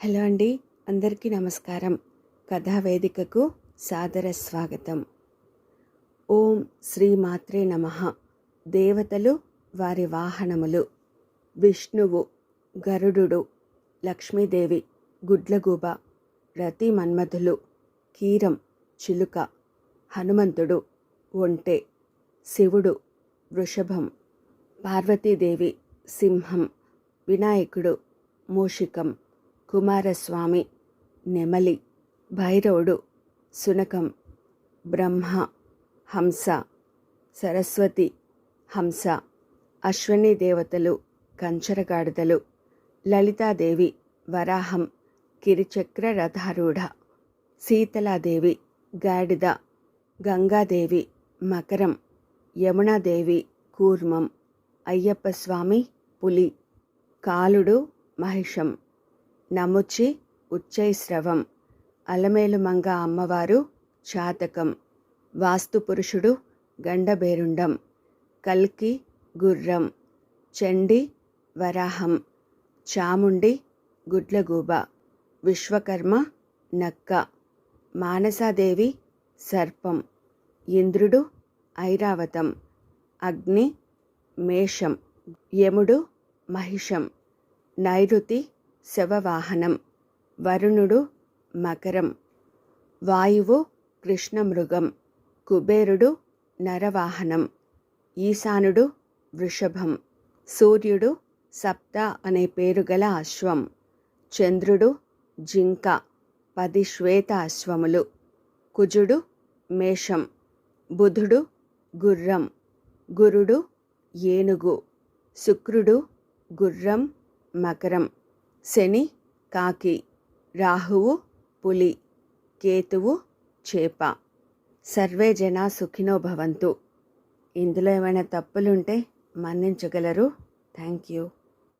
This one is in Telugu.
హలో అండి అందరికీ నమస్కారం. కథావేదికకు సాదర స్వాగతం. ఓం శ్రీ మాత్రే నమ. దేవతలు వారి వాహనములు. విష్ణువు గరుడు లక్ష్మీదేవి గుడ్లగూబ రతి మన్మధులు కీరం చిలుక హనుమంతుడు ఒంటె శివుడు వృషభం పార్వతీదేవి సింహం వినాయకుడు మూషికం కుమారస్వామి నెమలి భైరవుడు సునకం బ్రహ్మ హంస సరస్వతి హంస అశ్వని దేవతలు కంచరగాడిదలు లలితాదేవి వరాహం కిరిచక్ర రథారూఢ సీతలాదేవి గాడిద గంగాదేవి మకరం యమునాదేవి కూర్మం అయ్యప్ప స్వామి పులి కాలుడు మహిషం. నముచి ఉచ్చైశ్రవం అలమేలుమంగ అమ్మవారు చాతకం. వాస్తుపురుషుడు గండబేరుండం. కల్కి గుర్రం. చండి వరాహం. చాముండి గుడ్లగూబ. విశ్వకర్మ నక్క. మానసాదేవి సర్పం. ఇంద్రుడు ఐరావతం. అగ్ని మేషం. యముడు మహిషం. నైరుతి శవవాహనం. వరుణుడు మకరం. వాయువు కృష్ణమృగం. కుబేరుడు నరవాహనం. ఈశానుడు వృషభం. సూర్యుడు సప్త అనే పేరు గల అశ్వం. చంద్రుడు జింక. పది శ్వేత అశ్వములు. కుజుడు మేషం. బుధుడు గుర్రం. గురుడు ఏనుగు. శుక్రుడు గుర్రం మకరం. శని కాకి రాహువు పులి కేతువు చేప. సర్వే జన సుఖినో భవంతు. ఇందులో ఏమైనా తప్పులుంటే మన్నించగలరు. Thank you.